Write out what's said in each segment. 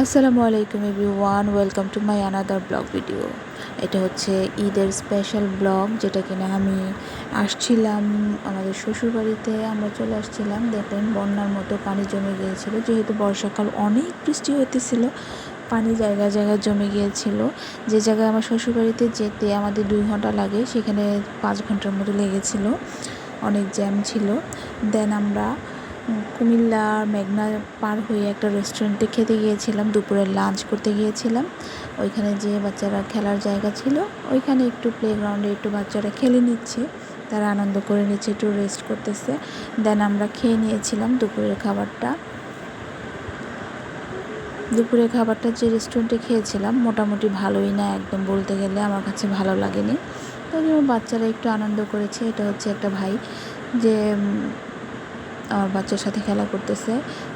আসসালামু আলাইকুম one welcome to my another blog video. এটা হচ্ছে ঈদের স্পেশাল ব্লগ, যেটা কিনা আমি আসছিলাম আমাদের শ্বশুরবাড়িতে, আমরা চলে আসছিলাম। দেখেন বন্যার মতো পানি জমে গিয়েছিল, যেহেতু বর্ষাকাল অনেক বৃষ্টি হইতেছিল, পানি জায়গা জায়গায় জমে গিয়েছিল। যে জায়গায় আমার শ্বশুরবাড়িতে যেতে আমাদের দুই ঘণ্টা লাগে, সেখানে পাঁচ ঘণ্টার মতো লেগেছিল, অনেক জ্যাম ছিল। দেন আমরা কুমিল্লা মেঘনা পার হয়ে একটা রেস্টুরেন্টে খেতে গিয়েছিলাম দুপুরে লাঞ্চ করতে গিয়েছিলাম। ওইখানে যে বাচ্চারা খেলার জায়গা ছিল, ওইখানে একটু প্লেগ্রাউন্ডে একটু বাচ্চারা খেলে নিচ্ছে, তারা আনন্দ করে নিচ্ছে, একটু রেস্ট করতেছে। দেন আমরা খেয়ে নিয়েছিলাম দুপুরের খাবারটা। দুপুরের খাবারটা যে রেস্টুরেন্টে খেয়েছিলাম, মোটামুটি ভালোই না, একদম বলতে গেলে আমার কাছে ভালো লাগেনি। তো বাচ্চারা একটু আনন্দ করেছে, এটা হচ্ছে একটা ভাই যে আমার বাচ্চার সাথে খেলা করতেছে।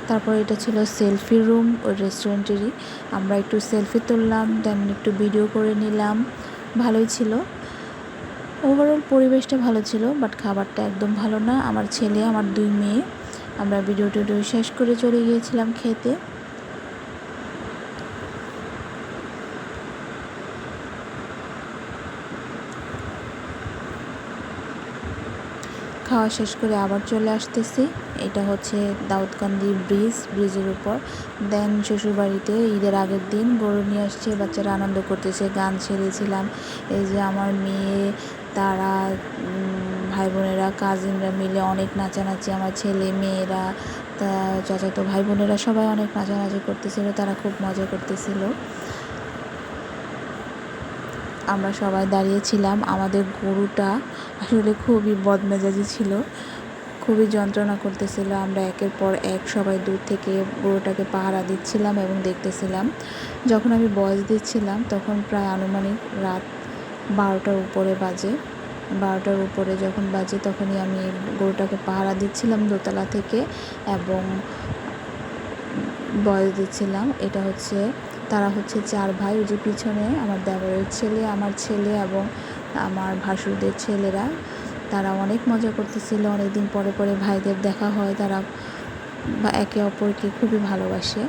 তারপর এটা ছিল সেলফি রুম ওই রেস্টুরেন্টেরই। আমরা একটু সেলফি তুললাম দেন একটু ভিডিও করে নিলাম। ভালোই ছিল। ওভারঅল পরিবেশটা ভালো ছিল বাট খাবারটা একদম ভালো না। আমার ছেলে, আমার দুই মেয়ে, আমরা ভিডিও টিডিও শেষ করে চলে গিয়েছিলাম খেতে। খাওয়া শেষ করে আবার চলে আসতেছি। এটা হচ্ছে দাউদকান্দি ব্রিজ, ব্রিজের উপর। দেন শ্বশুরবাড়িতে ঈদের আগের দিন গরু নিয়ে আসছে, বাচ্চারা আনন্দ করতেছে, গান ছেড়েছিলাম এই যে আমার মেয়ে, তারা ভাই বোনেরা কাজিনরা মিলে অনেক নাচানাচি, আমার ছেলে, মেয়েরা, তা, চাচাতো ভাই বোনেরা সবাই অনেক নাচানাচি করতেছিল, তারা খুব মজা করতেছিল। আমরা সবাই দাঁড়িয়েছিলাম আমাদের গরুটা আসলে খুবই বদমেজাজি ছিল। খুবই যন্ত্রণা করতেছিল। আমরা একের পর এক সবাই দূর থেকে গরুটাকে পাহারা দিচ্ছিলাম এবং দেখতেছিলাম। যখন আমি বয়স দিচ্ছিলাম, তখন প্রায় আনুমানিক রাত বারোটার উপরে বাজে। বারোটার উপরে যখন বাজে, তখনই আমি গরুটাকে পাহারা দিচ্ছিলাম দোতলা থেকে এবং বয়স দিচ্ছিলাম। এটা হচ্ছে, তারা হচ্ছে চার ভাই, ওই যে পিছনে আমার দেবরের ছেলে, আমার ছেলে এবং আমার ভাসুরদের ছেলেরা, তারা অনেক মজা করতেছিল। অনেকদিন পরে পরে ভাইদের দেখা হয়, তারা বা একে অপরকে খুবই ভালোবাসে।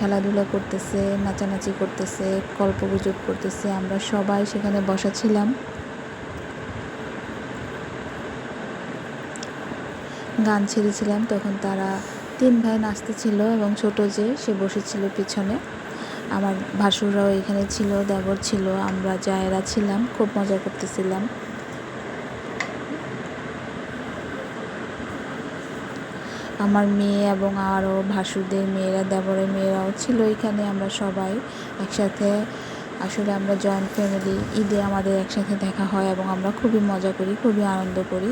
খেলাধুলা করতেছে, নাচানাচি করতেছে গল্পগুজব করতেছে। আমরা সবাই সেখানে বসা ছিলাম। গান ছেড়েছিলাম, তখন তারা তিন ভাই নাচতেছিল এবং ছোট যে, সে বসেছিল পিছনে। আমার ভাসুররাও এখানে ছিল, দেবর ছিল, আমরা জায়েরা ছিলাম, খুব মজা করতেছিলাম। আমার মেয়ে এবং আরও ভাসুরদের মেয়েরা, দেবরের মেয়েরাও ছিল এখানে, আমরা সবাই একসাথে। আসলে আমরা জয়েন্ট ফ্যামিলি ঈদে আমাদের একসাথে দেখা হয় এবং আমরা খুবই মজা করি, খুবই আনন্দ করি।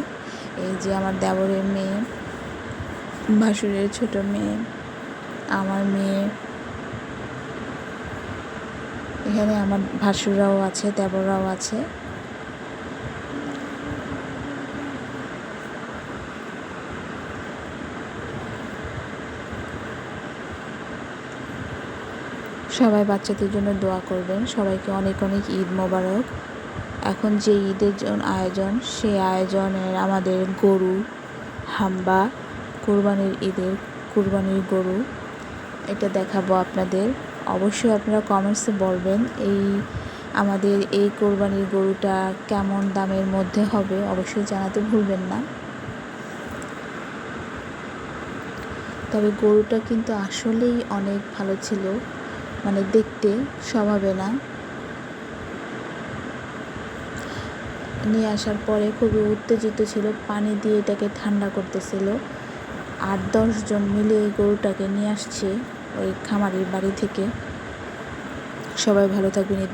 এই যে আমার দেবরের মেয়ে, ভাসুরের ছোট মেয়ে, আমার মেয়ে এখানে আমার ভাসুরাও আছে দেবরাও আছে। সবাই বাচ্চাদের জন্য দোয়া করবেন। সবাইকে অনেক অনেক ঈদ মোবারক। এখন যে ঈদের আয়োজন, সেই আয়োজনের আমাদের গরু, হাম্বা, কোরবানির ঈদের কোরবানির গরু। এটা দেখাবো আপনাদের। অবশ্যই আপনারা কমেন্টসে বলবেন এই আমাদের এই কোরবানির গরুটা কেমন দামের মধ্যে হবে অবশ্যই জানাতে ভুলবেন না। তবে গরুটা কিন্তু আসলেই অনেক ভালো ছিল মানে দেখতে স্বভাবে না। নিয়ে আসার পরে খুবই উত্তেজিত ছিল, পানি দিয়ে এটাকে ঠান্ডা করতেছিল। আট দশজন মিলে এই গরুটাকে নিয়ে আসছে। ওই খামারের বাড়ি থেকে। সবাই ভালো থাকবেন ঈদ